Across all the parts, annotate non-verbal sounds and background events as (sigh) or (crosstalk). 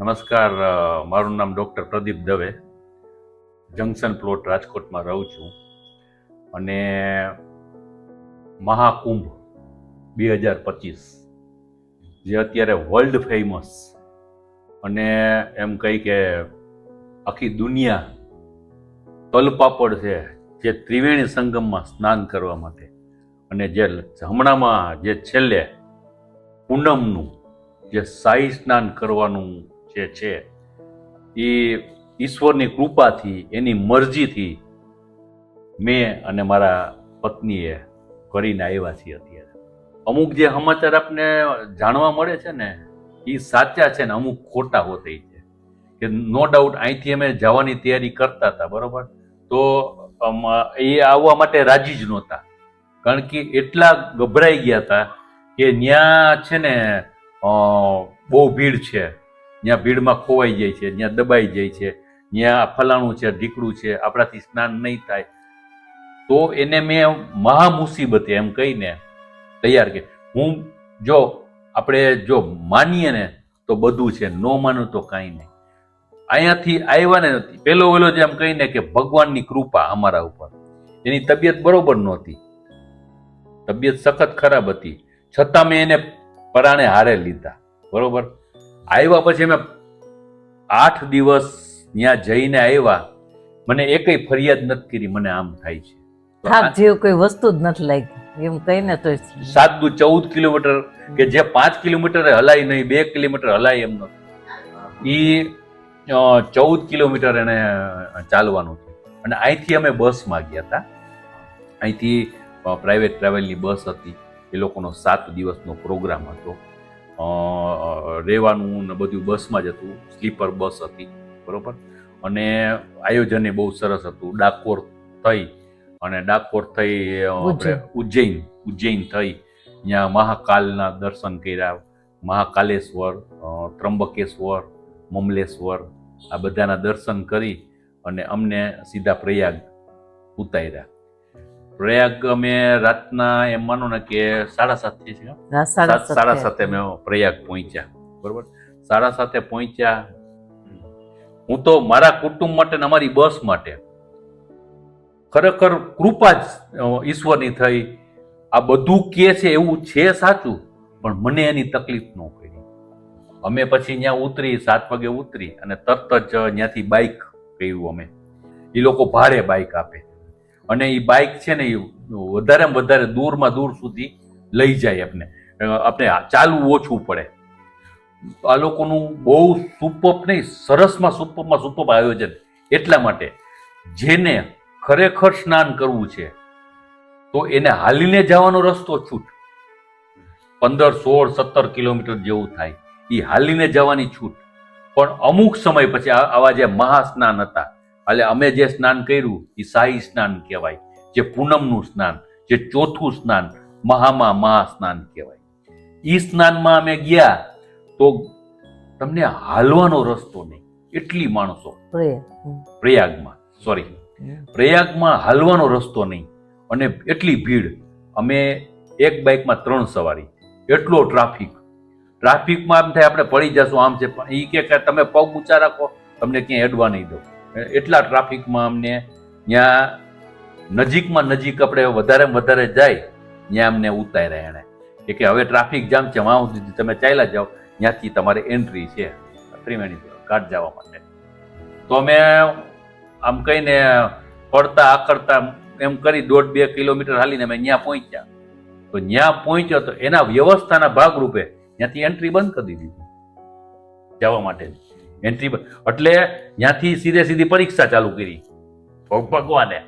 નમસ્કાર મારું નામ doctor Pradeep Dave. Junction plot રાજકોટમાં રહું છું. અને મહાકુંભ બે હજાર પચીસ, જે અત્યારે વર્લ્ડ ફેમસ અને એમ કહી કે આખી દુનિયા તલપાપડ છે જે ત્રિવેણી સંગમમાં સ્નાન કરવા માટે. અને જે હમણાંમાં જે છેલ્લે પૂનમનું જે શાહી સ્નાન કરવાનું જે છે, એ ઈશ્વરની કૃપાથી, એની મરજીથી મેં અને મારા પત્નીએ કરીને આવ્યા છીએ અત્યારે. અમુક જે સમાચાર આપને જાણવા મળે છે ને એ સાચા છે ને અમુક ખોટા હોતે છે. કે નો ડાઉટ, અહીંથી અમે જવાની તૈયારી કરતા હતા, બરોબર? તો એ આવવા માટે રાજી જ નહોતા. કારણ કે એટલા ગભરાઈ ગયા હતા કે ત્યાં છે ને બહુ ભીડ છે. ત્યાં ભીડમાં ખોવાઈ જાય છે, ત્યાં દબાઈ જાય છે, ત્યાં ફલાણું છે, ઢીકડું છે, આપણાથી સ્નાન નહીં થાય. તો એને મેં મહા મુસીબતે એમ કહીને તૈયાર કે હું જો આપણે જો માનીએ ને તો બધું છે, ન માનું તો કાંઈ નહીં. અહીંયાથી આવ્યા ને પેલો વેલો જેમ કહીને કે ભગવાનની કૃપા અમારા ઉપર. એની તબિયત બરોબર નહોતી. તબિયત સખત ખરાબ હતી. છતાં મેં એને પરાણે હારે લીધા. બરોબર? આવ્યા પછી અમે આઠ દિવસ ત્યાં જઈને આવ્યા. મને એકય ફરિયાદ નથી કરી મને આમ થાય છે. થાક જેવું કોઈ વસ્તુ જ નથી લાગી. એમ કહીને તો સાત દુ ચૌદ કિલોમીટર કે જે પાંચ કિલોમીટર હલાય નહીં બે કિલોમીટર હલાય એમ નથી. એ ચૌદ કિલોમીટર એને ચાલવાનું છે. અને અહીંથી અમે બસમાં ગયા હતા. અહીંથી પ્રાઇવેટ ટ્રાવેલની બસ હતી. એ લોકોનો સાત દિવસનો પ્રોગ્રામ હતો. રહેવાનું ને બધું બસમાં જ હતું. સ્લીપર બસ હતી બરાબર? અને આયોજન એ બહુ સરસ હતું. ડાકોર થઈ અને ડાકોર થઈ આપણે ઉજ્જૈન. ઉજ્જૈન થઈ. ત્યાં મહાકાલના દર્શન કર્યા. મહાકાલેશ્વર ત્રંબકેશ્વર મમલેશ્વર આ બધાના દર્શન કરી અને અમને સીધા પ્રયાગ ઉતાર્યા. પ્રયાગ અમે રાતના એમ માનો ને કે સાડા સાતથી છે સાડા સાત- અમે પ્રયાગ પહોંચ્યા બરોબર? સાડા સાતે પહોંચ્યા. હું તો મારા કુટુંબ માટે ને અમારી બસ માટે ખરેખર કૃપા જ ઈશ્વરની થઈ. આ બધું કે છે એવું છે સાચું પણ મને એની તકલીફ ન પડી. અમે પછી ત્યાં ઉતરી સાત વાગે ઉતરી અને તરત જ ત્યાંથી બાઇક કહ્યું અમે. એ લોકો ભાડે બાઇક આપે. અને એ બાઇક છે ને એ વધારેમાં વધારે દૂરમાં દૂર સુધી લઈ જાય આપણે આપણે ચાલવું ઓછું પડે. આ લોકોનું બહુ સુપપ નહીં, સરસમાં સુપપમાં સુપપ આયોજન એટલા માટે જેને ખરેખર સ્નાન કરવું છે, તો એને હાલીને જવાનો રસ્તો છૂટ. પંદર, સોળ, સત્તર કિલોમીટર જેવું થાય. એ હાલીને જવાની છૂટ. પણ અમુક સમય પછી આવા જે મહાસ્નાન હતા એટલે અમે જે સ્નાન કર્યું એ સાઈ સ્નાન કહેવાય. જે પૂનમનું સ્નાન જે ચોથું સ્નાન મહામાં મહાસ્નાન કહેવાય. એ સ્નાનમાં અમે ગયા તો તમને હાલવાનો રસ્તો નહીં. એટલી માણસો. પ્રયાગમાં. સોરી પ્રયાગમાં હાલવાનો રસ્તો નહીં. અને એટલી ભીડ. અમે એક બાઇકમાં ત્રણ સવારી. એટલો ટ્રાફિક. ટ્રાફિકમાં આમ થાય આપણે પડી જશું આમ છે પણ એ કે તમે પગ ઊંચા રાખો તમને ક્યાંય અડવા નહીં દો એટલા ટ્રાફિકમાં અમને ત્યાં નજીકમાં નજીક આપણે વધારે વધારે જાય ત્યાં અમને ઉતાર્યા એણે. કે કે હવે ટ્રાફિક જામ છે વાં સુધી તમે ચાલ્યા જાઓ ત્યાંથી તમારે એન્ટ્રી છે, ત્રિવેણી ઘાટ જવા માટે. તો અમે આમ કહીને પડતા આકડતા એમ કરી દોઢ બે કિલોમીટર હાલીને અમે ત્યાં પહોંચ્યા. તો ત્યાં પહોંચ્યો તો એના વ્યવસ્થાના ભાગરૂપે ત્યાંથી એન્ટ્રી બંધ કરી દીધી. જવા માટે. એન્ટ્રી એટલે ત્યાંથી સીધે સીધી પરીક્ષા ચાલુ કરી. ભગ- ભગવાને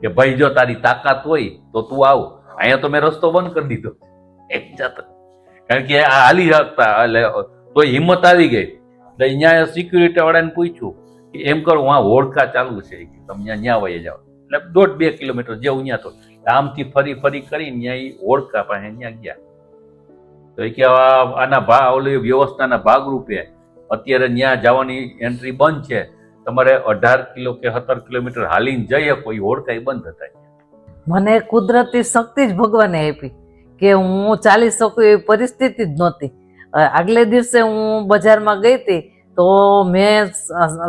કે ભાઈ, જો તારી તાકાત હોય તો તું આવ. અહીંયા તો મેં રસ્તો બંધ કરી દીધો. એક જાત. કારણ કે આ હાલી શકતા એટલે તો હિંમત આવી ગઈ. એટલે અહીંયા સિક્યુરિટી વાળાને પૂછ્યું કે એમ કરો આ હોડકા ચાલુ છે. તમે ત્યાં વહી જાઓ. એટલે દોઢ બે કિલોમીટર જેવું ત્યાં તો આમથી ફરી ફરી કરીને ત્યાં હોડકા પાસે ત્યાં ગયા. તો એ કે આના ભાગ ઓલી વ્યવસ્થાના ભાગરૂપે અત્યારે ત્યાં જવાની એન્ટ્રી બંધ છે. તમારે અઢાર કિલો કે સત્તર કિલોમીટર હાલીને જઈએ, કોઈ ઓળખાય બંધ હતા મને કુદરતી શક્તિ જ ભગવાને આપી કે હું ચાલી શકું એવી પરિસ્થિતિ જ નહોતી. આગલે દિવસે હું બજારમાં ગઈ હતી તો મેં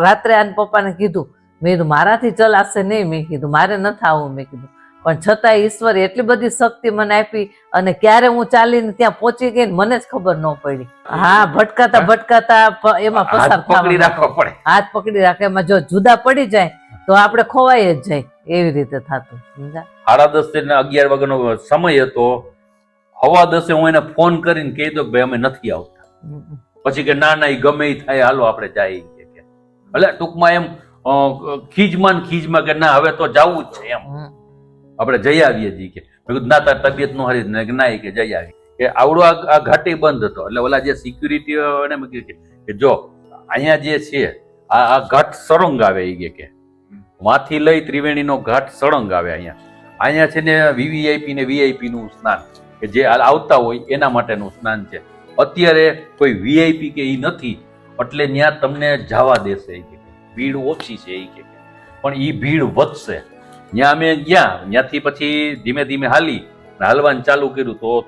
રાત્રે આને પપ્પાને કીધું, મેં કીધું, મારાથી ચલાશે નહીં. મેં કીધું, મારે નથી આવું. મેં કીધું પણ છતાં ઈશ્વરે એટલી બધી શક્તિ મને આપી અને ક્યારે હું ચાલીને ત્યાં પહોંચી ગઈ મને જ ખબર ન પડી. હા ભટકાતા ભટકાતા એમાં પસાર પકડી રાખવો પડે. હાથ પકડી રાખે એમાં જો જુદા પડી જાય તો આપણે ખોવાઈ જ જાય એવી રીતે થતું? સાડા દસ ને અગિયાર વાગ્યાનો સમય હતો. હવા દસે હું એને ફોન કરીને કહી દઉં કે ભાઈ અમે નથી આવતા. પછી કે ના ના એ ગમે એ થાય હાલો આપણે જાય. એટલે ટૂંકમાં એમ ખીજમાં ખીજમાં કે ના હવે તો જવું જ છે. એમ. આપણે જઈ આવીએ છીએ કે મેં કીધું, ના, તાર તબિયતનું હારી ને ના કે જઈ આવી કે આવડો આ ઘાટી બંધ હતો. એટલે ઓલા જે સિક્યુરિટી એને મેં કે- જો, અહીંયા જે છે, આ આ ઘાટ સળંગ આવે એ કે વાથી લઈ ત્રિવેણીનો ઘાટ સળંગ આવે અહીંયા. અહીંયા છે ને વીવીઆઈપી ને વીઆઈપી નું સ્નાન. કે જે આવતા હોય એના માટેનું સ્નાન છે. અત્યારે કોઈ વીઆઈપી કે એ નથી, એટલે ત્યાં તમને જવા દેશે એ કે ભીડ ઓછી છે એ કે પણ એ ભીડ વધશે. ત્યાં અમે ગયા. ત્યાંથી પછી ધીમે ધીમે હાલી અને હાલવાનું ચાલુ કર્યું તો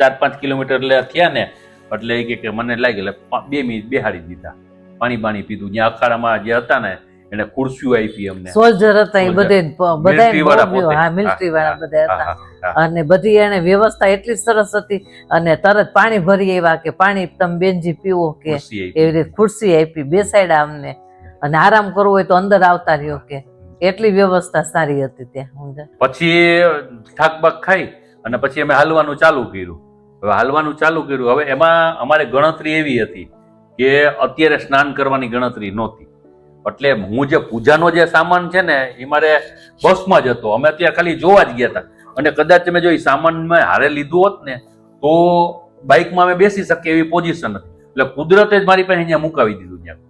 ચાર પાંચ કિલોમીટર થયા ને એટલે એ કે- મને લાગી એટલે બે મિનિટ બેહાડી દીધા. પાણી પાણી પીધું. ત્યાં અખાડામાં જે હતા ને એને ખુરશીઓ આપી અમને. સોલ્જર હતા એ બધે બધા. હા મિલિટરી વાળા બધા હતા. અને બધી એને વ્યવસ્થા એટલી સરસ હતી અને તરત પાણી ભરી આવ્યા કે પાણી તમે બેનજી પીવો કે એવી રીતે ખુરશી આપી બેસાડ્યા અમને. અને આરામ કરવો હોય તો અંદર આવતા રહ્યો કે. એટલી વ્યવસ્થા સારી હતી ત્યાં પછી થાક બાક ખાઈ અને પછી અમે હાલવાનું ચાલુ કર્યું. હવે હાલવાનું ચાલુ કર્યું. હવે એમાં અમારે ગણતરી એવી હતી કે અત્યારે સ્નાન કરવાની ગણતરી નહોતી. એટલે હું જે પૂજાનો જે સામાન છે ને એ મારે બસમાં જ હતો. અમે અત્યારે ખાલી જોવા જ ગયા હતા. અને કદાચ તમે જો એ સામાન મેં હારે લીધું હોત ને તો બાઇકમાં અમે બેસી શકીએ એવી પોઝિશન હતી. એટલે કુદરતે જ મારી પાસે અહીંયા મુકાવી દીધું ત્યાં.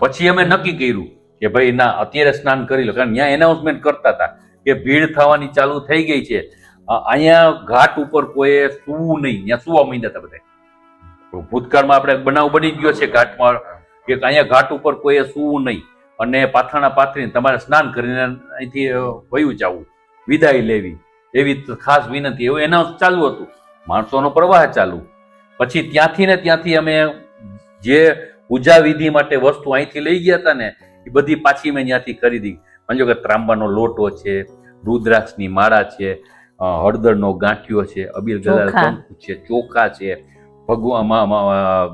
પછી અમે નક્કી કર્યું કે ભાઈ, ના, અત્યારે સ્નાન કરી લો. કારણ ત્યાં એનાઉન્સમેન્ટ કરતા હતા કે ભીડ થવાની ચાલુ થઈ ગઈ છે. અહીંયા ઘાટ ઉપર કોઈએ સૂવું નહીં. ત્યાં સુવા માંડ્યા હતા બધા. ભૂતકાળમાં આપણે બનાવ બની ગયો છે ઘાટમાં, કે અહીંયા ઘાટ ઉપર કોઈએ સૂવું નહીં. અને પાથરણા પાથરીને તમારે સ્નાન કરીને અહીંથી વયું જવું. વિદાય લેવી. એવી ખાસ વિનંતી. એવું એનાઉન્સ ચાલુ હતું. માણસોનો પ્રવાહ ચાલુ. પછી ત્યાંથી ને ત્યાંથી અમે જે પૂજા વિધિ માટે વસ્તુ અહીંથી લઈ ગયા હતા ને એ બધી પાછી મેં ત્યાંથી ખરીદી. સમજો કે ત્રાંબાનો લોટો છે રુદ્રાક્ષની માળા છે હળદરનો ગાંઠિયો છે અબીલ ગલાલ છે ચોખા છે ભગવાન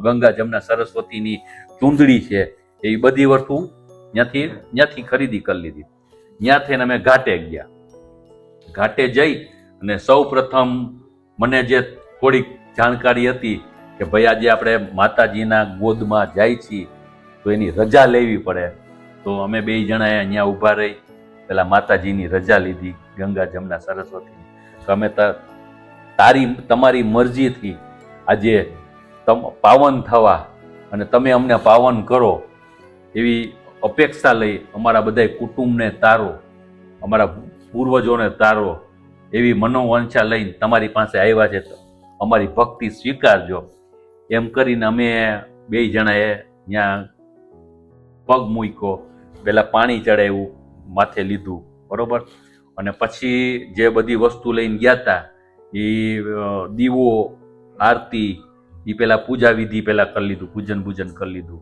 ગંગા જમના સરસ્વતીની ચૂંદડી છે એ બધી વસ્તુ ત્યાંથી ત્યાંથી ખરીદી કરી લીધી. ત્યાંથી અમે ઘાટે ગયા. ઘાટે જઈ અને સૌ પ્રથમ મને જે થોડીક જાણકારી હતી કે ભાઈ આજે આપણે માતાજીના ગોદમાં જાય છીએ તો એની રજા લેવી પડે. તો અમે બે જણાએ અહીંયા ઊભા રહી પેલા માતાજીની રજા લીધી, ગંગા જમના સરસ્વતી તો અમે તારી, તમારી મરજીથી આજે તમ, પાવન થવા અને તમે અમને પાવન કરો એવી અપેક્ષા લઈ અમારા બધા કુટુંબને તારો, અમારા પૂર્વજોને તારો એવી મનોવાંછા લઈને તમારી પાસે આવ્યા છે. અમારી ભક્તિ સ્વીકારજો. એમ કરીને અમે બે જણાએ ત્યાં પગ મૂક્યો. પેલા પાણી ચડાવ્યું માથે લીધું, બરોબર? અને પછી જે બધી વસ્તુ લઈને ગયા હતા એ દીવો, આરતી એ પેલા પૂજા વિધિ પહેલાં કરી લીધું, પૂજન પૂજન કરી લીધું.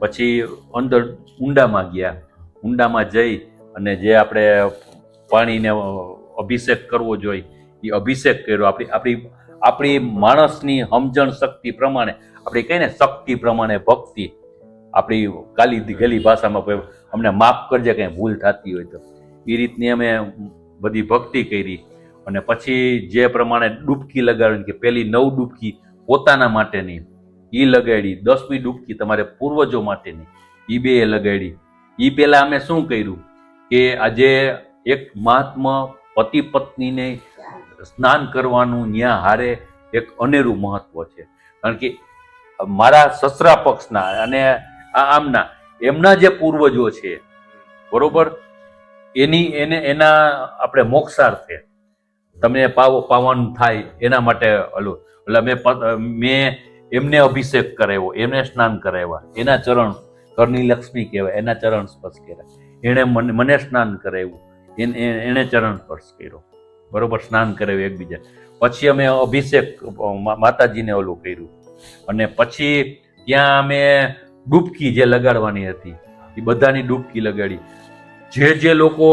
પછી અંદર ઊંડામાં ગયા. ઊંડામાં જઈ અને જે આપણે પાણીને અભિષેક કરવો જોઈએ એ અભિષેક કર્યો. આપણી આપણી આપણી માણસની સમજણ શક્તિ પ્રમાણે, આપણે કહીને શક્તિ પ્રમાણે ભક્તિ આપણી કાલી ગેલી ભાષામાં અમને માફ કરજે, કંઈ ભૂલ થતી હોય તો. એ રીતની અમે બધી ભક્તિ કરી અને પછી જે પ્રમાણે ડૂબકી લગાડવી કે પેલી નવ ડૂબકી પોતાના માટેની એ લગાડી, દસમી ડૂબકી તમારે પૂર્વજો માટેની એ બે લગાડી. એ પહેલાં અમે શું કર્યું કે આજે એક મહાત્મા પતિ પત્નીને સ્નાન કરવાનું ન્યા હારે એક અનેરું મહત્વ છે. કારણ કે મારા સસરા પક્ષના અને આમના એમના જે પૂર્વજો છે, બરોબર? એની, એને, એના આપણે મોક્ષાર્થે. તમને પાવ, પાવન થાય એના માટે ઓલું એટલે મેં મેં એમને અભિષેક કરાવ્યો, એમને સ્નાન કરાવ્યા, એના ચરણ ઘરની લક્ષ્મી કહેવાય, એના ચરણ સ્પર્શ કર્યા. એણે મને મને સ્નાન કરાવ્યું, એને એણે ચરણ સ્પર્શ કર્યો, બરોબર? સ્નાન કરાવ્યું એકબીજા. પછી અમે અભિષેક માતાજીને ઓલું કર્યું. અને પછી ત્યાં અમે ડૂબકી જે લગાડવાની હતી એ બધાની ડૂબકી લગાડી. જે જે લોકો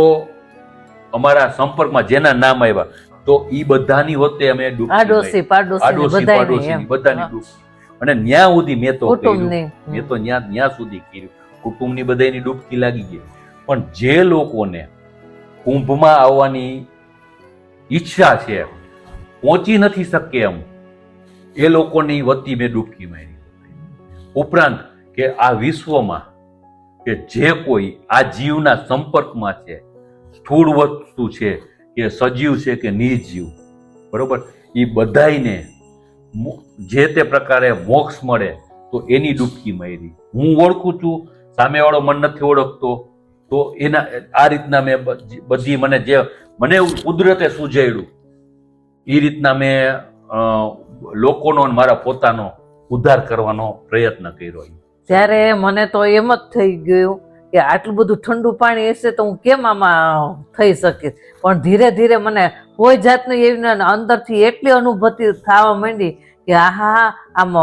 અમારા સંપર્કમાં જેના નામ આવ્યા તો એ બધાની વચ્ચે અમે ડૂબકી આડોશી પાડોશી બધાની ડૂબકી. અને ન્યા સુધી મેં તો મેં તો ન્યા ન્યા સુધી કર્યું. કુટુંબની બધાની ડૂબકી લાગી ગઈ. પણ જે લોકોને કુંભમાં આવવાની ઈચ્છા છે પહોંચી નથી શકે એમ એ લોકોની વતી મેં ડૂબકી મારી. ઉપરાંત કે આ વિશ્વમાં કે જે કોઈ આ જીવના સંપર્કમાં છે, સ્થૂળ વસ્તુ છે, કે સજીવ છે કે નિર્જીવ, બરોબર? એ બધાઈને જે તે પ્રકારે મોક્ષ મળે તો એની ડૂબકી મારી. હું ઓળખું છું, સામેવાળો મન નથી ઓળખતો, તો એના, આ રીતના મેં બધી- મને જે, મને કુદરતે સૂઝાડ્યું એ રીતના મેં લોકોનો મારા પોતાનો ઉદ્ધાર કરવાનો પ્રયત્ન કર્યો. ત્યારે મને તો એમ જ થઈ ગયું કે આટલું બધું ઠંડુ પાણી હશે તો હું કેમ આમાં થઈ શકીશ? પણ ધીરે ધીરે મને કોઈ જાતની એવી અંદરથી એટલી અનુભૂતિ થવા માંડી કે આહા, આમ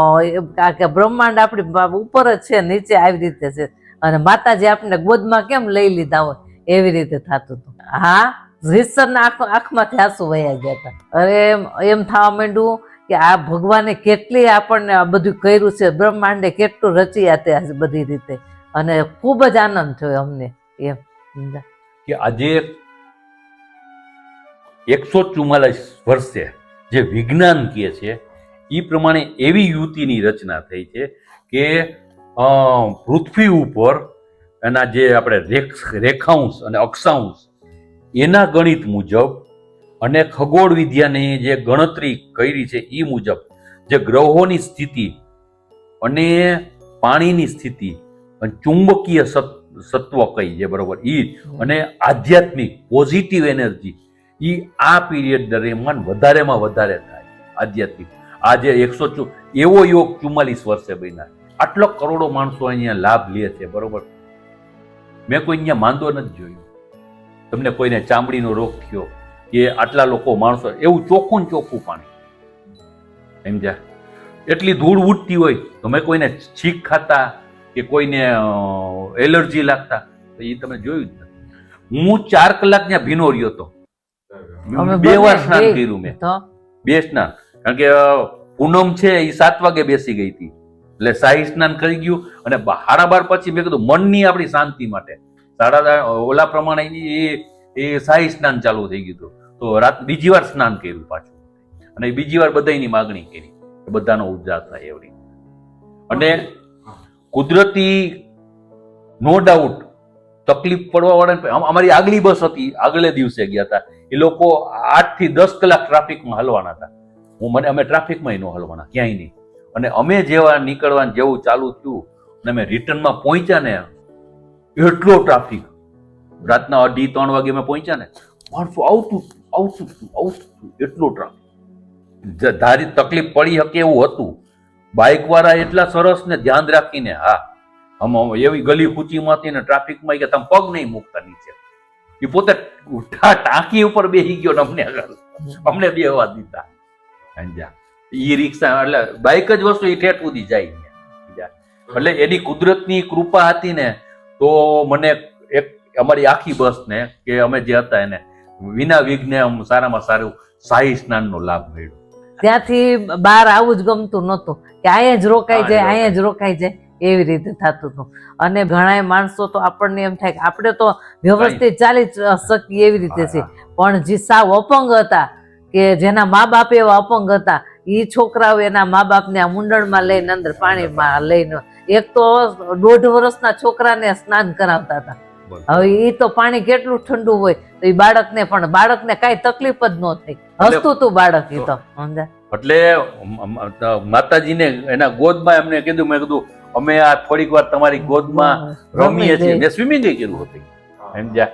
કે બ્રહ્માંડ આપણી ઉપર જ છે, નીચે આવી રીતે છે. અને માતાજી આપણને ગોદમાં કેમ લઈ લીધા હોય? એવી રીતે થતું હતું. હા રીસરના આંખ આંખમાંથી આંસુ વયા ગયા હતા. અરે એમ થવા માંડ્યું કે આ ભગવાને કેટલી આપણને આ બધું કર્યું છે, બ્રહ્માંડે કેટલું રચ્યા તે બધી રીતે. અને ખૂબ જ આનંદ થયો અમને એમ. કે આજે એકસો ચુમ્માલીસ વર્ષે જે વિજ્ઞાન કહે છે એ પ્રમાણે એવી યુતિની રચના થઈ છે કે પૃથ્વી ઉપર એના જે આપણે રેખાંશ અને અક્ષાંશ, એના ગણિત મુજબ અને ખગોળ વિદ્યાની જે ગણતરી કરી છે એ મુજબ જે ગ્રહોની સ્થિતિ અને પાણીની સ્થિતિ અને ચુંબકીય સત- સત્વ કઈ જે બરોબર? એ અને આધ્યાત્મિક પોઝિટિવ એનર્જી એ આ પીરિયડ દરમિયાન વધારેમાં વધારે થાય આધ્યાત્મિક. આજે એકસો એવો યોગ ચુમ્માલીસ વર્ષે બન્યા. આટલો કરોડો માણસો અહીંયા લાભ લે છે બરોબર? મેં કોઈ અહીંયા માંદો નથી જોયો. તમને કોઈને ચામડીનો રોગ થયો કે આટલા લોકો માણસો એવું ચોખ્ખું ને ચોખ્ખું પાણી. સમજ્યા એટલી ધૂળ ઉડતી હોય તો મેં કોઈને છીક ખાતા કે કોઈને એલર્જી લાગતા તો એ તમે જોયું જ હું ચાર કલાક ત્યાં ભીનો રહ્યો હતો. બે વાર સ્નાન કર્યું મેં. બે સ્નાન કારણ કે પૂનમ છે એ સાત વાગે બેસી ગઈ હતી. એટલે શાહી સ્નાન કરી ગયું અને બા- બાર પછી મેં કીધું મનની આપણી શાંતિ માટે. સાડા ઓલા પ્રમાણે એ એ શાહી સ્નાન ચાલુ થઈ ગયું હતું. તો રાત બીજી વાર સ્નાન કર્યું પાછું. અને બીજી વાર બધાની માગણી કરી બધાનો ઉદ્ધાર થાય એવડી. અને કુદરતી નો ડાઉટ તકલીફ પડવા વાળા અમારી આગલી બસ હતી, આગલે દિવસે ગયા હતા. એ લોકો આઠથી દસ કલાક ટ્રાફિકમાં હલવાના હતા. હું મને અમે ટ્રાફિકમાં ન હલવાના, ક્યાંય નહીં. અને અમે જેવા નીકળવાનું જેવું ચાલુ થયું અને અમે રિટર્નમાં પહોંચ્યા ને એટલો ટ્રાફિક. રાતના અઢી ત્રણ વાગે અમે પહોંચ્યા ને. માણસો આવતું આવતું આવતું એટલો ટ્રાફિક ધારી તકલીફ પડી શકે એવું હતું. બાઇક વાળા એટલા સરસ ને ધ્યાન રાખીને, હા, આમ એવી ગલી કૂચીમાંથી ને ટ્રાફિકમાં કે તમે પગ નહીં મૂકતા નીચે. એ પોતે ટાંકી ઉપર બેસી ગયો ને અમને આગળ. અમને બે અવાજ દીધા. સમજ્યા? ઈ રિક્ષા, એટલે બાઇક જ વસ્તુ એ ઠેઠ સુધી જાય એટલે એની કુદરતની કૃપા હતી ને, તો મને એક, અમારી આખી બસ ને કે અમે જે હતા એને વિના વિઘ્ને આમ સારામાં સારું શાહી સ્નાનનો લાભ મળ્યો. ત્યાંથી બહાર આવું જ ગમતું નહોતું કે અહીંયા જ રોકાઈ જાય અહીંયા જ રોકાઈ જાય એવી રીતે થતું હતું. અને ઘણા માણસો તો આપણને એમ થાય કે આપણે તો વ્યવસ્થિત ચાલી શકીએ એવી રીતે છે. પણ જે સાવ અપંગ હતા કે જેના મા બાપ એવા અપંગ હતા એ છોકરાઓ એના મા બાપને આ મુંડળમાં લઈને અંદર પાણીમાં લઈને એક તો દોઢ વર્ષના છોકરાને સ્નાન કરાવતા હતા. હવે એ તો પાણી કેટલું ઠંડુ હોય તો એ બાળકને પણ બાળકને કાંઈ તકલીફ જ ન થઈ. હસતું તું બાળક એ તો એટલે માતાજીને એના ગોદમાં એમને કીધું મેં કીધું અમે આ થોડીક વાર તમારી ગોદમાં રમીએ છીએ. મેં સ્વિમિંગ કર્યું હતું સમજ્યા?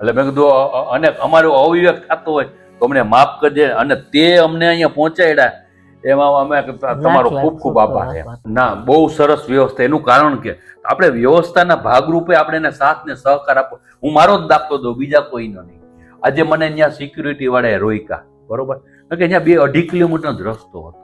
એટલે મેં કીધું અને અમારો અવિવેક થતો હોય તો અમને માફ કરજે અને તે અમને અહીંયા પહોંચાડ્યા એમાં અમે તમારો ખૂબ ખૂબ આભાર ના બહુ સરસ વ્યવસ્થા. એનું કારણ કે આપણે વ્યવસ્થાના ભાગરૂપે આપણે એને સાથ ને સહકાર આપો. હું મારો જ દાખલો દઉં બીજા કોઈનો નહીં. આજે મને અહીંયા સિક્યુરિટી વાળાએ રોક્યા બરોબર? કે અહીંયા બે અઢી કિલોમીટરનો જ રસ્તો હતો.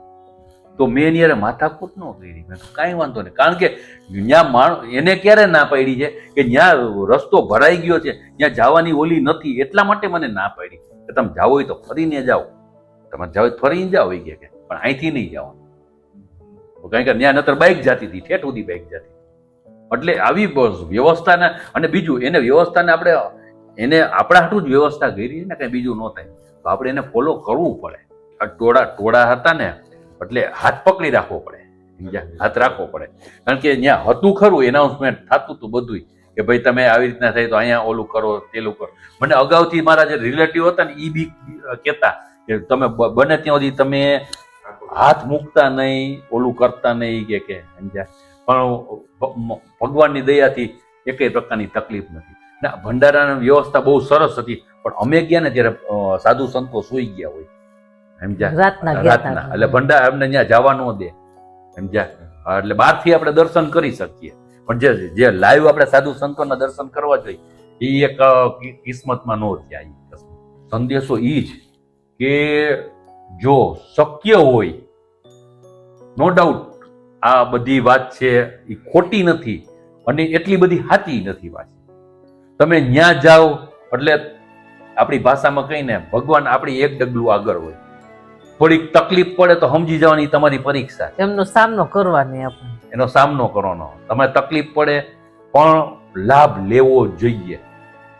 તો મેં એની હારે માથાકૂટ ન કરી. મેં કાંઈ વાંધો નહીં. કારણ કે ત્યાં માણ એને ક્યારે ના પાડી છે કે ત્યાં રસ્તો ભરાઈ ગયો છે ત્યાં જવાની ઓલી નથી એટલા માટે મને ના પાડી. કે તમે જાઓ હોય તો ફરીને જાઓ. તમે જાઓ ફરીને જાઓ એ કે. પણ અહીંથી નહીં જવાનું. કારણ કે ત્યાં નતર બાઇક જતી હતી, ઠેઠ સુધી બાઇક જતી એટલે આવી વ્યવસ્થાને અને બીજું, એને વ્યવસ્થાને આપણે, એને આપણા હાટું જ વ્યવસ્થા કરી ને કંઈ બીજું ન થાય. તો આપણે એને ફોલો કરવું પડે. આ ટોળા ટોળા હતા ને, એટલે હાથ પકડી રાખવો પડે? હાથ રાખવો પડે. કારણ કે ત્યાં હતું ખરું એનાઉન્સમેન્ટ થતું હતું બધું કે ભાઈ તમે આવી રીતના થાય તો અહીંયા ઓલું કરો તેલું કરો. મને અગાઉથી મારા જે રિલેટિવ હતા ને એ બી કહેતા કે તમે બને ત્યાં સુધી તમે હાથ મૂકતા નહીં ઓલું કરતા નહીં કે કે સમજ્યા? પણ ભગવાનની દયાથી એકેય પ્રકારની તકલીફ નથી. ના ભંડારાની વ્યવસ્થા બહુ સરસ હતી પણ અમે ગયા ને ત્યારે સાધુ સંતો સુઈ ગયા હોય સમજ્યા? રાતના રાતના. એટલે ભંડાર અમને ત્યાં જવા ન દે સમજ્યા? એટલે બહારથી આપણે દર્શન કરી શકીએ. પણ જે જે લાઈવ આપણે સાધુ સંતોના દર્શન કરવા જોઈએ એ એક કિસ્મતમાં ન થયા સંદેશો એ જ કે જો શક્ય હોય નો ડાઉટ આ બધી વાત છે એ ખોટી નથી અને એટલી બધી સાચી નથી વાત. તમે ન્યા જાઓ એટલે આપણી ભાષામાં કહીને ભગવાન આપણી એક ડગલું આગળ હોય. થોડીક તકલીફ પડે તો સમજી જવાની તમારી પરીક્ષા એમનો સામનો કરવાની આપણે. એનો સામનો કરવાનો. તમે તકલીફ પડે પણ લાભ લેવો જોઈએ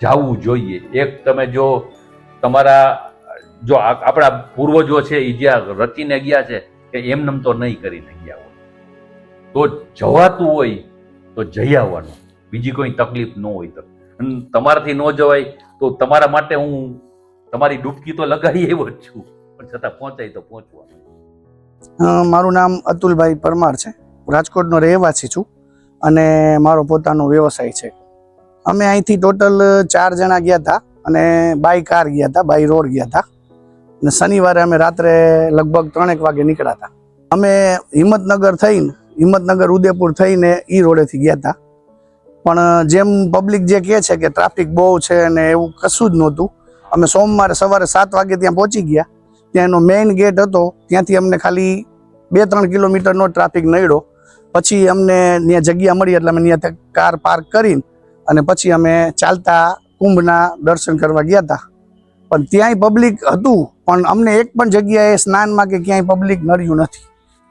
જાવું જોઈએ. એક તમે જો તમારા જો આપણા પૂર્વજો છે એ જ્યાં રચીને ગયા છે કે એમનેમ તો નહીં કરી ગયા હોય. તો જવાતું હોય તો જઈ આવવાનું. બીજી કોઈ તકલીફ ન હોય તો. તમારાથી ન જવાય તો તમારા માટે હું તમારી ડૂબકી તો લગાડી આવ્યો જ છું. પણ છતાં પહોંચાય તો પહોંચવાનું. મારું નામ અતુલભાઈ પરમાર છે. રાજકોટનો રહેવાસી છું અને મારો પોતાનો વ્યવસાય છે. અમે અહીંથી ટોટલ ચાર જણા ગયા હતા અને બાય કાર ગયા હતા, બાય રોડ ગયા હતા. અને શનિવારે અમે રાત્રે લગભગ ત્રણેક વાગે નીકળ્યા હતા. અમે હિંમતનગર થઈને, હિંમતનગર, ઉદયપુર થઈને ઈ રોડેથી ગયા હતા. પણ જેમ પબ્લિક જે કહે છે કે ટ્રાફિક બહુ છે અને એવું કશું જ નહોતું, અમે સોમવારે સવારે સાત વાગે ત્યાં પહોંચી ગયા. ત્યાં એનો મેઇન ગેટ હતો, ત્યાંથી અમને ખાલી બે ત્રણ કિલોમીટરનો ટ્રાફિક નડ્યો. પછી અમને ત્યાં જગ્યા મળી એટલે અમે ત્યાં કાર પાર્ક કરીને અને પછી અમે ચાલતા કુંભના દર્શન કરવા ગયા હતા. પણ ત્યાંય પબ્લિક હતું, પણ અમને એક પણ જગ્યાએ સ્નાનમાં કે ક્યાંય પબ્લિક નડ્યું નથી.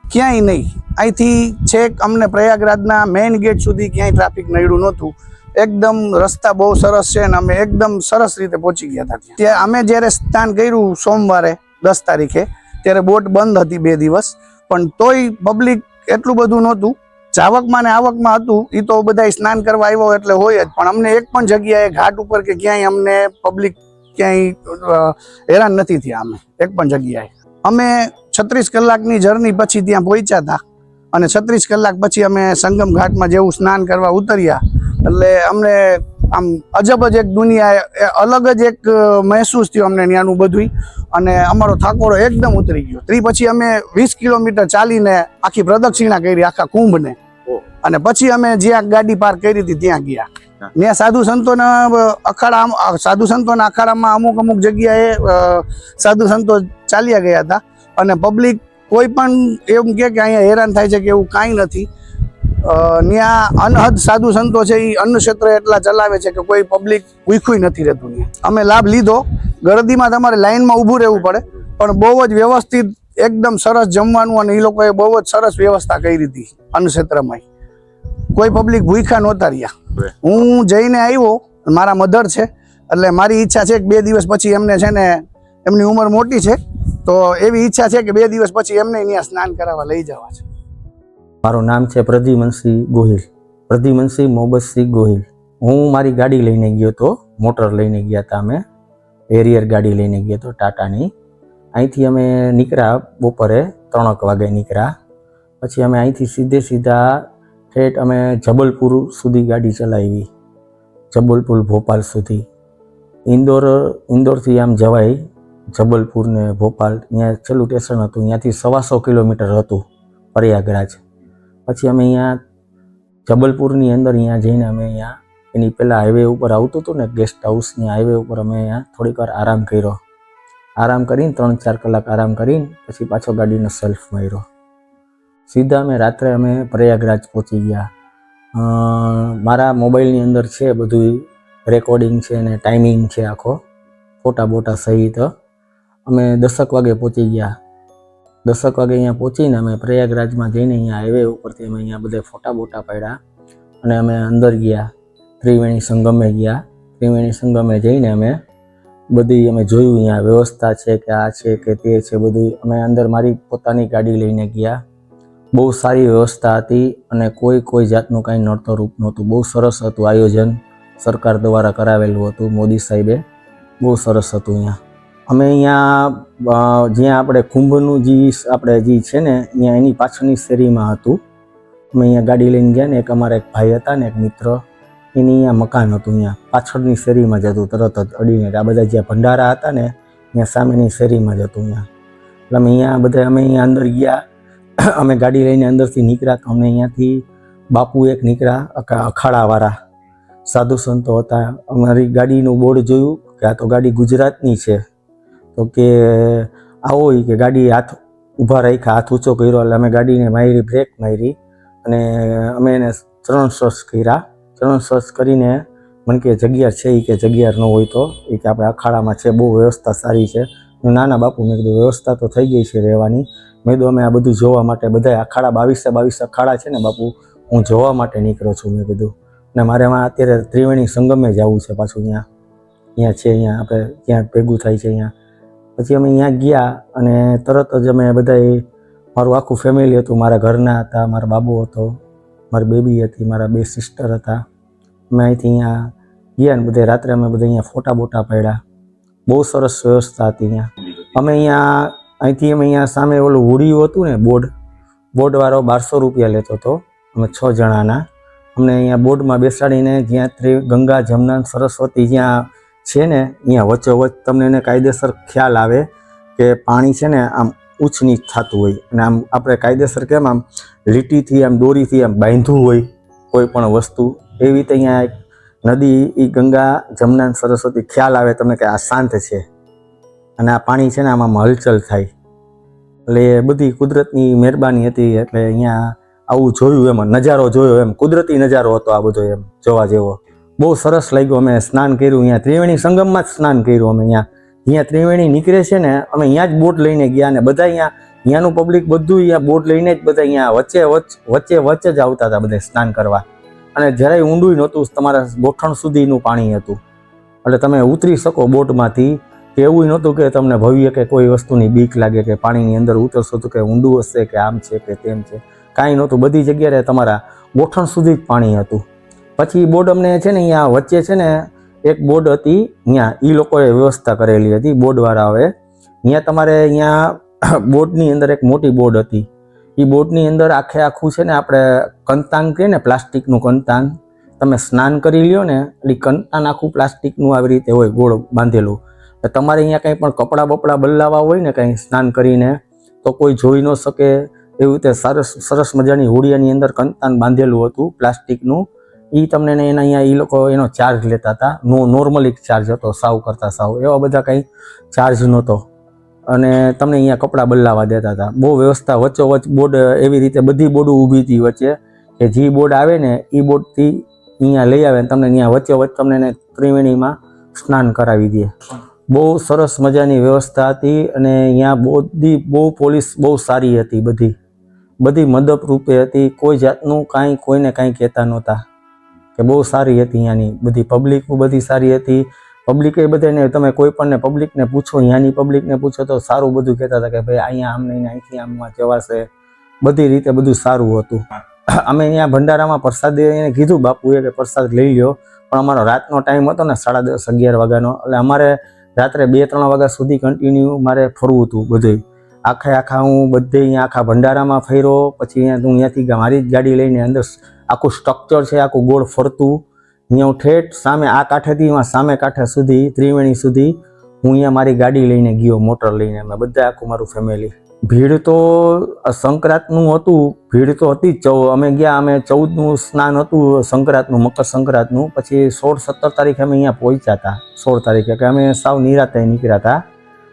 ક્યાંય નહીં. અહીંથી છેક અમને પ્રયાગરાજના મેઇન ગેટ સુધી ક્યાંય ટ્રાફિક નડ્યું નહોતું. એકદમ રસ્તા બહુ સરસ છે અને અમે એકદમ સરસ રીતે પહોંચી ગયા હતા ત્યાં. અમે જ્યારે સ્નાન કર્યું સોમવારે, દસ તારીખે, ત્યારે બોટ બંધ હતી બે દિવસ. પણ તોય પબ્લિક એટલું બધું નહોતું. જાવકમાં ને આવકમાં હતું એ તો બધા સ્નાન કરવા આવ્યો એટલે હોય જ. પણ અમને એક પણ જગ્યાએ ઘાટ ઉપર કે ક્યાંય અમને પબ્લિક ક્યાંય હેરાન નથી થયા અમે એક પણ જગ્યાએ. અમે છત્રીસ કલાકની જર્ની પછી ત્યાં પહોંચ્યા હતા અને છત્રીસ કલાક પછી અમે સંગમ ઘાટમાં જેવું સ્નાન કરવા ઉતર્યા. એટલે અમને આમ અજબ જ એક દુનિયા અલગ જ એક મહેસૂસ થયો અમને ત્યાંનું બધું અને અમારો થાકોડો એકદમ ઉતરી ગયો. ત્રી પછી અમે વીસ કિલોમીટર ચાલીને આખી પ્રદક્ષિણા કરી આખા કુંભને. અને પછી અમે જ્યાં ગાડી પાર્ક કરી હતી ત્યાં ગયા. ત્યાં સાધુ સંતોના અખાડા સાધુ સંતોના અખાડામાં અમુક અમુક જગ્યાએ સાધુ સંતો ચાલ્યા ગયા હતા. અને પબ્લિક કોઈ પણ એમ કે અહીંયા હેરાન થાય છે કે એવું કાંઈ નથી. ત્યાં અનહદ સાધુ સંતો છે એ અન્ન ક્ષેત્ર એટલા ચલાવે છે કે કોઈ પબ્લિક ભૂખ્યું નથી રહેતું અમે લાભ લીધો. ગરદીમાં તમારે લાઇનમાં ઊભું રહેવું પડે. પણ બહુ જ વ્યવસ્થિત, એકદમ સરસ જમવાનું અને એ લોકોએ બહુ જ સરસ વ્યવસ્થા કરી હતી અન્ન ક્ષેત્રમાં. કોઈ પબ્લિક ભૂખ્યા નહોતા રહ્યા. હું જઈને આવ્યો મારા મધર છે એટલે મારી ઈચ્છા છે કે બે દિવસ પછી એમને છે ને એમની ઉંમર મોટી છે તો એવી ઈચ્છા છે કે બે દિવસ પછી એમને અહીંયા સ્નાન કરાવવા લઈ જવા છે. મારું નામ છે પ્રદ્યુમનસિંહ ગોહિલ. પ્રદ્યુમનસિંહ મોહબ્બતસિંહ ગોહિલ. હું મારી ગાડી લઈને ગયો હતો મોટર લઈને ગયા હતા અમે. એરિયર ગાડી લઈને ગયો હતો ટાટાની. અહીંથી અમે નીકળ્યા બપોરે ત્રણેક વાગે નીકળ્યા. પછી અમે અહીંથી સીધે સીધા ઠેઠ અમે જબલપુર સુધી ગાડી ચલાવી. જબલપુર ભોપાલ સુધી. ઇન્દોર, ઇન્દોરથી આમ જવાય જબલપુર ને ભોપાલ. ત્યાં છેલ્લું સ્ટેશન હતું. ત્યાંથી સવાસો કિલોમીટર હતું પ્રયાગરાજ. પછી અમે અહીંયા જબલપુરની અંદર અહીંયા જઈને અમે અહીંયા એની પહેલાં હાઈવે ઉપર આવતું હતું ને ગેસ્ટ હાઉસની હાઈવે ઉપર અમે અહીંયા થોડીક વાર આરામ કર્યો. આરામ કરીને ત્રણ ચાર કલાક આરામ કરીને પછી પાછો ગાડીનો સેલ્ફ માર્યો. સીધા અમે રાત્રે અમે પ્રયાગરાજ પહોંચી ગયા. મારા મોબાઈલની અંદર છે બધું રેકોર્ડિંગ છે અને ટાઈમિંગ છે આખો, ફોટા બોટા સહિત. અમે દસક વાગે પહોંચી ગયા. દસક વાગે અહીંયા પહોંચીને અમે પ્રયાગરાજમાં જઈને અહીંયા હાઈવે ઉપરથી અમે અહીંયા બધે ફોટા બોટા પાડ્યા અને અમે અંદર ગયા. ત્રિવેણી સંગમે ગયા. ત્રિવેણી સંગમે જઈને અમે બધી અમે જોયું, અહીંયા વ્યવસ્થા છે કે આ છે કે તે છે બધું અમે અંદર મારી પોતાની ગાડી લઈને ગયા. બહુ સારી વ્યવસ્થા હતી અને કોઈ કોઈ જાતનું કાંઈ નડતર રૂપ નહોતું. બહુ સરસ હતું આયોજન. સરકાર દ્વારા કરાવેલું હતું મોદી સાહેબે. બહુ સરસ હતું અહીંયા. અમે અહીંયા જ્યાં આપણે કુંભનું જે આપણે જે છે ને, અહીંયા એની પાછળની શેરીમાં હતું. અમે અહીંયા ગાડી લઈને ગયા ને, એક અમારા એક ભાઈ હતા ને, એક મિત્ર. એની અહીંયા મકાન હતું અહીંયા. પાછળની શેરીમાં જ હતું, તરત જ અડીને. આ બધા જ્યાં ભંડારા હતા ને, ત્યાં સામેની શેરીમાં જ હતું અહીંયા. એટલે અમે અહીંયા, બધા અમે અહીંયા અંદર ગયા. (clears throat) અમે ગાડી લઈને અંદરથી નીકળ્યા તો અમે અહીંયાથી બાપુ એક નીકળ્યા અખા- અખાડાવાળા સાધુ સંતો હતા. અમારી ગાડીનું બોર્ડ જોયું કે આ તો ગાડી ગુજરાતની છે. તો કે આવો કે ગાડી હાથ ઊભા રાખ્યા, હાથ ઊંચો કર્યો એટલે અમે ગાડીને મારી, બ્રેક મારી અને અમે એને ચરણ સ્પર્શ કર્યા. ચરણ સ્પર્શ કરીને મને કે જગ્યા છે એ કે જગ્યા ન હોય તો. એ કે આપણે અખાડામાં છે, બહુ વ્યવસ્થા સારી છે. નાના બાપુ મેં કીધું, વ્યવસ્થા તો થઈ ગઈ છે રહેવાની. મેં કીધું, અમે આ બધું જોવા માટે બધા અખાડા બાવીસે બાવીસ અખાડા છે ને બાપુ, હું જોવા માટે નીકળ્યો છું. મેં કીધું. ને મારે એમાં અત્યારે ત્રિવેણી સંગમે જવું છે પાછું અહીંયા અહીંયા છે અહીંયા, આપણે ત્યાં ભેગું થાય છે અહીંયા. પછી અમે અહીંયા ગયા અને તરત જ અમે બધા મારું આખું ફેમિલી હતું, મારા ઘરના હતા, મારા બાબુ હતો, મારી બેબી હતી, મારા બે સિસ્ટર હતા. અમે અહીંથી અહીંયા ગયા ને બધે રાત્રે અમે બધા અહીંયા ફોટા બોટા પાડ્યા. બહુ સરસ વ્યવસ્થા હતી અહીંયા. અમે અહીંયા, અહીંથી અમે અહીંયા સામે ઓલું હુડિયું હતું ને, બોર્ડ. બોર્ડવાળો બારસો રૂપિયા લેતો હતો. અમે છ જણાના. અમને અહીંયા બોર્ડમાં બેસાડીને જ્યાં ત્રિ ગંગા જમના સરસ્વતી જ્યાં છે ને, અહીંયા વચ્ચોવચ્ચ તમને એને કાયદેસર ખ્યાલ આવે કે પાણી છે ને આમ ઊંચ નીચ થતું હોય. અને આમ આપણે કાયદેસર કેમ આમ લીટીથી, આમ દોરીથી આમ બાંધવું હોય કોઈ પણ વસ્તુ. એવી રીતે અહીંયા નદી એ ગંગા, જમના સરસ્વતી, ખ્યાલ આવે તમને કે આ શાંત છે. અને આ પાણી છે ને આમાં હલચલ થાય. એટલે બધી કુદરતની મહેરબાની હતી, એટલે અહીંયા આવું જોયું એમ, નજારો જોયો એમ, કુદરતી નજારો હતો આ બધો એમ, જોવા જેવો. બહુ સરસ લાગ્યું, અમે સ્નાન કર્યું, અહીંયા ત્રિવેણી સંગમમાં જ સ્નાન કર્યું અમે અહીંયા. અહીંયા ત્રિવેણી નીકળે છે ને, અમે અહીંયા જ બોટ લઈને ગયા ને, બધા અહીંયા, અહીંયાનું પબ્લિક બધું અહીંયા બોટ લઈને જ બધા અહીંયા વચ્ચે વચ્ચે વચ્ચે જ આવતા હતા, બધા સ્નાન કરવા. અને જરાય ઊંડું નહોતું, તમારા ગોઠણ સુધીનું પાણી હતું. એટલે તમે ઉતરી શકો બોટમાંથી, કે એવું નહોતું કે તમને ભવ્ય કે કોઈ વસ્તુની બીક લાગે કે પાણીની અંદર ઉતરશો તો કે ઊંડું હશે કે આમ છે કે તેમ છે. કાંઈ નહોતું, બધી જગ્યાએ તમારા ગોઠણ સુધી જ પાણી હતું. પછી બોર્ડ અમને છે ને અહીંયા વચ્ચે છે ને એક બોર્ડ હતી ત્યાં એ લોકોએ વ્યવસ્થા કરેલી હતી બોર્ડવાળાઓએ અહીંયા તમારે અહીંયા બોર્ડની અંદર એક મોટી બોર્ડ હતી. એ બોટની અંદર આખે આખું છે ને આપણે કંતાન કહીએ ને, પ્લાસ્ટિકનું કંતાન તમે સ્નાન કરી લ્યો ને, એટલે કંતાન આખું પ્લાસ્ટિકનું આવી રીતે હોય, ગોળ બાંધેલું. તમારે અહીંયા કંઈ પણ કપડાં બપડા બદલાવા હોય ને કંઈ સ્નાન કરીને, તો કોઈ જોઈ ન શકે એવી રીતે સરસ સરસ મજાની હોડિયાની અંદર કંતાન બાંધેલું હતું, પ્લાસ્ટિકનું. એ તમને એના અહીંયા એ લોકો એનો ચાર્જ લેતા હતા. નો નોર્મલી ચાર્જ હતો, સાવ કરતા સાવ. એવા બધા કંઈ ચાર્જ નહોતો. અને તમને અહીંયા કપડાં બદલાવા દેતા હતા. બહુ વ્યવસ્થા વચ્ચોવચ્ચ બોર્ડ, એવી રીતે બધી બોર્ડો ઊભી હતી વચ્ચે. કે જે બોર્ડ આવે ને એ બોર્ડથી અહીંયા લઈ આવે ને તમને અહીંયા વચ્ચે વચ્ચે તમને ત્રિવેણીમાં સ્નાન કરાવી દે. બહુ સરસ મજાની વ્યવસ્થા હતી અને અહીંયા બધી, બહુ પોલીસ બહુ સારી હતી બધી. બધી મદદ રૂપે હતી. કોઈ જાતનું કાંઈ કોઈને કાંઈ કહેતા નહોતા. કે બહુ સારી હતી અહીંયાની બધી પબ્લિક બધી સારી હતી. પબ્લિકે બધાને, તમે કોઈ પણને પબ્લિકને પૂછો અહીંયાની પબ્લિકને પૂછો, તો સારું બધું કહેતા હતા કે ભાઈ, અહીંયા આમ નહીં અહીંથી આમમાં જવાશે. બધી રીતે બધું સારું હતું. અમે અહીંયા ભંડારામાં પ્રસાદ એને કીધું, બાપુએ કે પ્રસાદ લઈ લ્યો. પણ અમારો રાતનો ટાઈમ હતો ને, સાડા દસ, અગિયાર વાગ્યાનો. એટલે અમારે રાત્રે બે, ત્રણ વાગ્યા સુધી કન્ટિન્યુ મારે ફરવું હતું બધું આખે આખા હું બધે અહીંયા આખા ભંડારામાં ફર્યો, પછી અહીંયા હું અહીંયાથી મારી જ ગાડી લઈને અંદર આખું સ્ટ્રક્ચર છે, આખું ગોળ ફરતું. અહીંયા હું ઠેઠ સામે આ કાંઠેથી એમાં સામે કાંઠે સુધી, ત્રિવેણી સુધી હું અહીંયા મારી ગાડી લઈને ગયો, મોટર લઈને. અમે બધા આખું મારું ફેમિલી ભીડ તો સંક્રાંતનું હતું, ભીડ તો હતી જ. ચૌ અમે ગયા, અમે ચૌદનું સ્નાન હતું, સંક્રાંતનું, મકર સંક્રાંતનું. પછી સોળ સત્તર તારીખે અમે અહીંયા પહોંચ્યા હતા. સોળ તારીખે કે અમે સાવ નિરાતે નીકળ્યા હતા.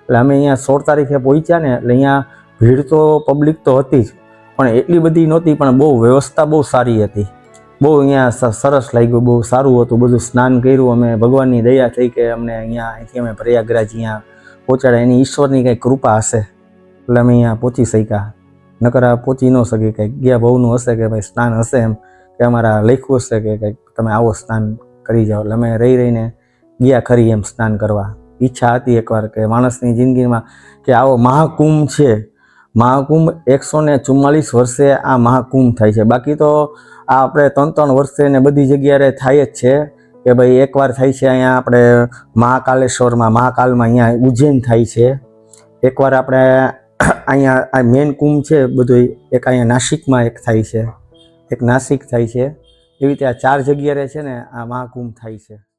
એટલે અમે અહીંયા સોળ તારીખે પહોંચ્યા ને, એટલે અહીંયા ભીડ તો પબ્લિક તો હતી જ. પણ એટલી બધી નહોતી, પણ બહુ વ્યવસ્થા બહુ સારી હતી. બહુ અહીંયા સરસ લાગ્યું, બહુ સારું હતું, બધું સ્નાન કર્યું અમે, ભગવાનની દયા થઈ કે અમને અહીંયા અહીંથી અમે પ્રયાગરાજ અહીંયા પહોંચાડ્યા. એની ઈશ્વરની કંઈક કૃપા હશે? એટલે અમે અહીંયા પહોંચી શક્યા. નકર પહોંચી ન શકી કંઈક ગયા બહુનું હશે કે ભાઈ સ્નાન હશે એમ, કે અમારા લખ્યું હશે કે કંઈક તમે આવો સ્નાન કરી જાઓ. એટલે અમે રહી રહીને ગયા ખરી એમ સ્નાન કરવા. ઈચ્છા હતી એકવાર કે માણસની જિંદગીમાં કે આવો મહાકુંભ છે. મહાકુંભ એકસો ને ચુમ્માલીસ વર્ષે આ મહાકુંભ થાય છે. બાકી તો આ આપણે ત્રણ ત્રણ વર્ષે ને બધી જગ્યાએ થાય જ છે કે ભાઈ એકવાર થાય છે અહીંયા આપણે મહાકાલેશ્વરમાં, મહાકાલમાં અહીંયા ઉજ્જૈન થાય છે. એકવાર આપણે અહીંયા આ મેન કુંભ છે બધું એક અહીંયા નાસિકમાં એક થાય છે. એક નાસિક થાય છે. એવી રીતે આ ચાર જગ્યાએ છે ને, આ મહાકુંભ થાય છે.